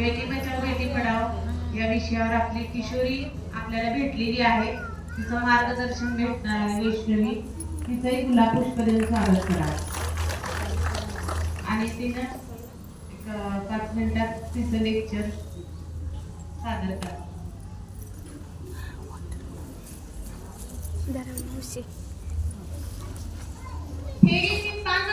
बेटी बचाव बेटी पढाव या विषयावर आपली किशोरी आपल्याला भेटलेली आहे. तिचं मार्गदर्शन भेटणार आहे वैष्णवी. तिचंही गुलाब पुष्प देऊन स्वागत करा. आणि तिनं पाच मिनिटात तिचं लेक्चर सादर करा.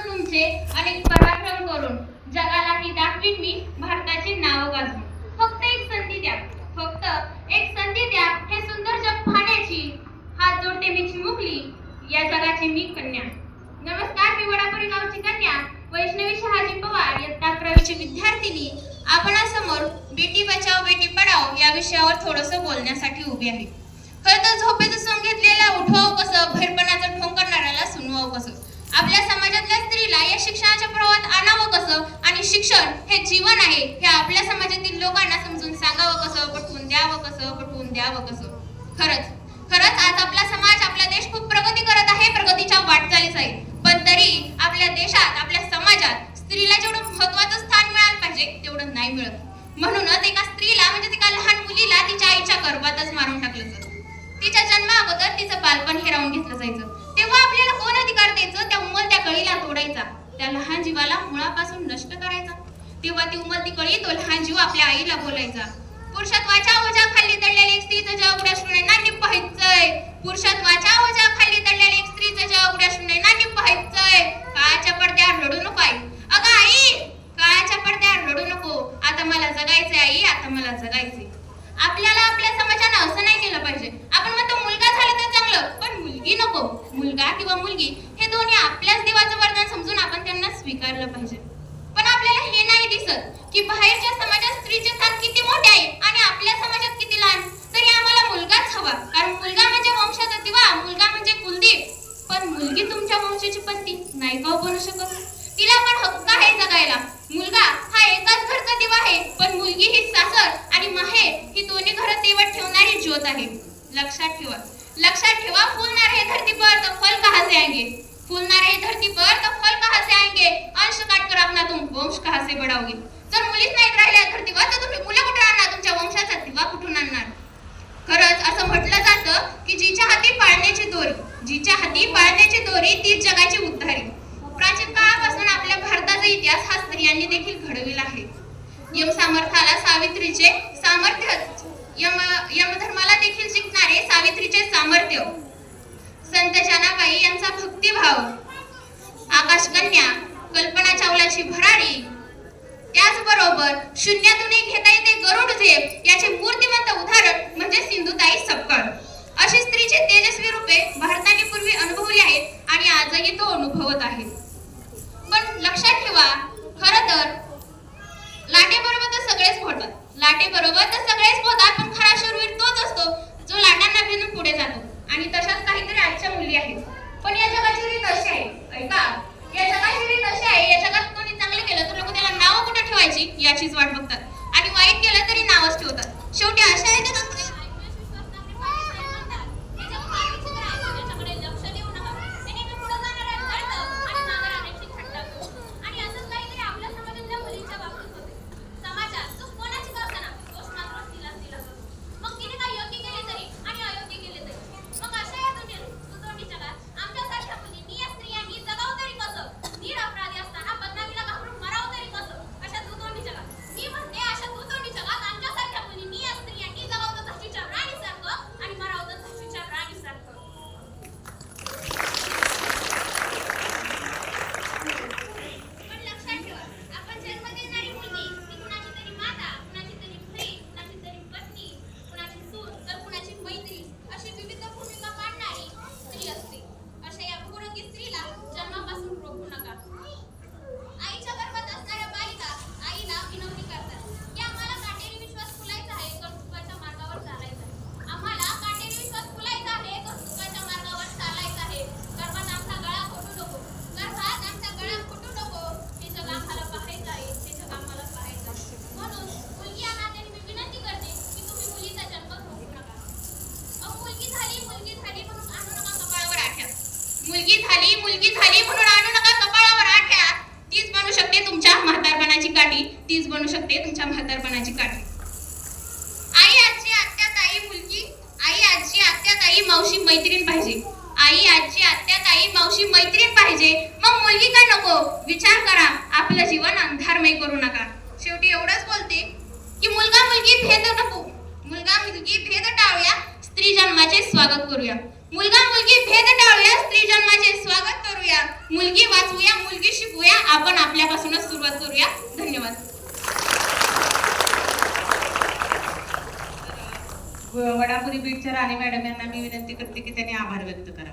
तुमचे अनेक पराक्रम करून जगालाही दाखवीन मी भारताचे नाव गाजून फक्त एक संधी द्या. फक्त एक संधी द्या हे सुंदर जग पाहण्याची. हात जोडते मी चिमुकली या जगाची मी कन्या. नमस्कार मी वडापुरी गावची कन्या. वैष्णवी शहाजी पवार इयत्ता अकरावीची विद्यार्थिनी. आपणासमोर बेटी बचाव बेटी पढाव या विषयावर थोडंसं बोलण्यासाठी उभी आहे. खरं तर झोपेचं सोंग घेतलेला उठवाव कसं भरपणाचं ठोंग करणाऱ्याला सुनवावं कसं आपल्या समाजातल्या स्त्रीला या शिक्षणाच्या प्रवाहात आणावं कसं आणि शिक्षण हे जीवन आहे हे आपल्या समाजातील लोकांना समजून सांगावं कसं पटवून द्यावं कसं पटवून द्यावं कसं? खरंच खरंच आज आपला समाज आपला देश खूप प्रगती करत आहे प्रगतीच्या वाटचालीस आहे. पण तरी आपल्या देशात आपल्या समाजात स्त्रीला जेवढं महत्वाचं स्थान मिळालं पाहिजे तेवढं नाही मिळत. म्हणूनच एका स्त्रीला म्हणजे एका लहान मुलीला तिच्या आईच्या गर्भातच मारून टाकलं जातं. तिच्या जन्मा अगोदर तिचं बालपण हिरावून घेतलं जायचं. तेव्हा आपल्याला कोण अधिकार द्यायचं? त्या उमलत्या कळीला तोडायचा. त्या लहान जीवाला मुळापासून नष्ट करायचा तेव्हा ती उमलती कळी तो लहान जीव आपल्या आईला बोलायचा. पुरुषत्वाच्या ओझ्या खाली दडलेली एक स्त्रीचं जग उड्या शून्यांना पाहायचंय पुरुषत्वाच्या ओझ्या खाली दडलेली एक स्त्रीचं जग उड्या शून्यांना पाहायचंय काळाच्या पडद्यावर रडू नको आई. अगं आई काळाच्या पडद्यावर रडू नको. आता मला जगायचंय आई आता मला जगायचंय. आपल्याला आपल्या समाजानं असं नाही केलं पाहिजे. आपण म्हणतो मुलगा झाला तर चांगलं पण मुलगी नको. मुलगा किंवा मुलगी हे दोन्ही आपल्याच देवाचं वरदान समजून आपण त्यांना स्वीकारलं पाहिजे पण आपल्याला हे नाही दिसत की बाहेरच्या समाजात स्त्रीचे स्थान किती मोठे आहे आणि आपल्या समाजात किती लहान तरी आम्हाला मुलगाच हवा. कारण मुलगा म्हणजे वंशाचा दिवा मुलगा म्हणजे कुलदीप. पण मुलगी तुमच्या वंशाची पत्नी नाही का हो बनू शकत? तिला पण हक्क आहे जगायला. मुलगा हा एकाच घरचा दिवा आहे पण मुलगी ही सासर आणि माहेर ही दोन्ही घरं तेवत ठेवणारी ज्योत आहे. लक्षात ठेवा. लक्षात ठेवा फुलणार हे धरती पर तो फल कहाँ से आएंगे? फूलणार हे धरती पर तो फल कहाँ से आएंगे? अंश काट कर अपना तुम वंश कहाँ से बढ़ाओगे? खरंच असं म्हटलं जातं की जिच्या हाती पाळण्याची दोरी जिच्या हाती पाळण्याची दोरी तीच जगाची उद्धारी. प्राचीन काळापासून आपल्या भारताचा इतिहास हा स्त्रियांनी देखील घडविला आहे. यम सामर्थ्याला सावित्रीचे सामर्थ्य यम यमधर्माला देखील जिंकणारे सावित्रीचे सामर्थ्य. संत जनाबाई यांचा भक्तिभाव आकाशकन्या कल्पना चावलाची भरारी. त्याचबरोबर शून्यातूनही घेता येते गरुड झेप याचे मूर्तिमंत उदाहरण म्हणजे सिंधुताई सपकाळ अशी स्त्रीची तेजस्वी रूपे भारताने पूर्वी अनुभवली आहेत आणि आजही तो अनुभवत आहे पण लक्षात ठेवा खर तर लाटेबरोबर तर सगळेच पोहतात लाटेबरोबर तर सगळेच पोहतात पण खरा शूरवीर तोच असतो जो लाटांना भिनून पुढे जातो. आणि तशाच काहीतरी आजच्या मुली आहेत पण या जगाची रीत अशी आहे ऐका या जगाची रीत अशी आहे या जगात कोणी चांगलं केलं तर लोक त्याला नाव कुठे ठेवायची याचीच वाट बघतात आणि वाईट केलं तरी नावच ठेवतात शेवटी अशा आहे आणि असंच काहीतरी आपल्या समाजातल्या मुलींच्या बाबतीत होते समाजात चूक कोणाची का असेना दोष मात्र तिलाच दिला जातो मग तिने काय योग्य केले तरी आणि अयोग्य केले तरी मग अशा या दुनियेत सुतोंडी जगात आमच्यासारख्या मुलींनी या स्त्रियांनी जगावं तरी कसं नीर अपराधी असताना बदनामीला घाबरून मरावं तरी कसं अशा दुतोंडी जगात मी म्हणते अशा दुतोंडी जगात आमच्यासारख्या मुलींनी या स्त्रियांनी जगावं तर झाशीच्या राणीसारखं आणि मरावं तर झाशीच्या राणीसारखं पण लक्षात ठेवा आपण जन्म देणारी मुलगी ती कुणाची तरी माता कुणाची तरी बहीण कुणाची तरी पत्नी कुणाची सून तर कुणाची मैत्री अशी विविध भूमिका पाडणारी स्त्री असते अशा या बहुरंगी स्त्रीला जन्मापासून रोखू नका आईच्या गर्भात असणाऱ्या बालिका आईला विनवणी करतात की आम्हाला काटेरी विश्वास फुलायचा आहे तर सुखाच्या मार्गावर चालायचं आहे आम्हाला काटेरी विश्वास फुलायचा आहे तर सुखाच्या मार्गावर चालायचं आहे गर्भात आमचा गळा फुटू नको गर्भात आमचा गळा फुटू नको हे जग आम्हाला पाहायचं आहे हे जग आम्हाला पाहायचं आहे म्हणून मुलगी या नात्याने मी विनंती करते की तुम्ही मुलीचा जन्म रोखू नका अहो मुलगी झाली मुलगी झाली म्हणून आणू नका कपाळावर आठ्या मुलगी झाली मुलगी झाली म्हणून आणू नका कपाळावर आठ्या तीच बनू शकते तुमच्या म्हातारपणाची काठी तीच बनू शकते तुमच्या म्हातारपणाची काठी आई आजी आत्या ताई मुलगी आई आजी आत्या ताई मावशी मैत्रीण पाहिजे. आई आजी आत्या ताई मावशी मैत्रीण पाहिजे. मग मुलगी का नको? विचार करा. आपलं जीवन अंधारमय करू नका. शेवटी एवढंच बोलते की मुलगा मुलगी भेद नको मुलगा मुलगी भेद टाळूया स्त्री जन्माचे स्वागत करूया. मुलगा मुलगी भेद टाळूया स्त्री जन्माचे स्वागत करूया. मुलगी वाचवूया मुलगी शिकूया आपण आपल्यापासूनच सुरुवात करूया. धन्यवाद. वडापुरी बीटच्या राणी मॅडम यांना मी विनंती करते की त्यांनी आभार व्यक्त करा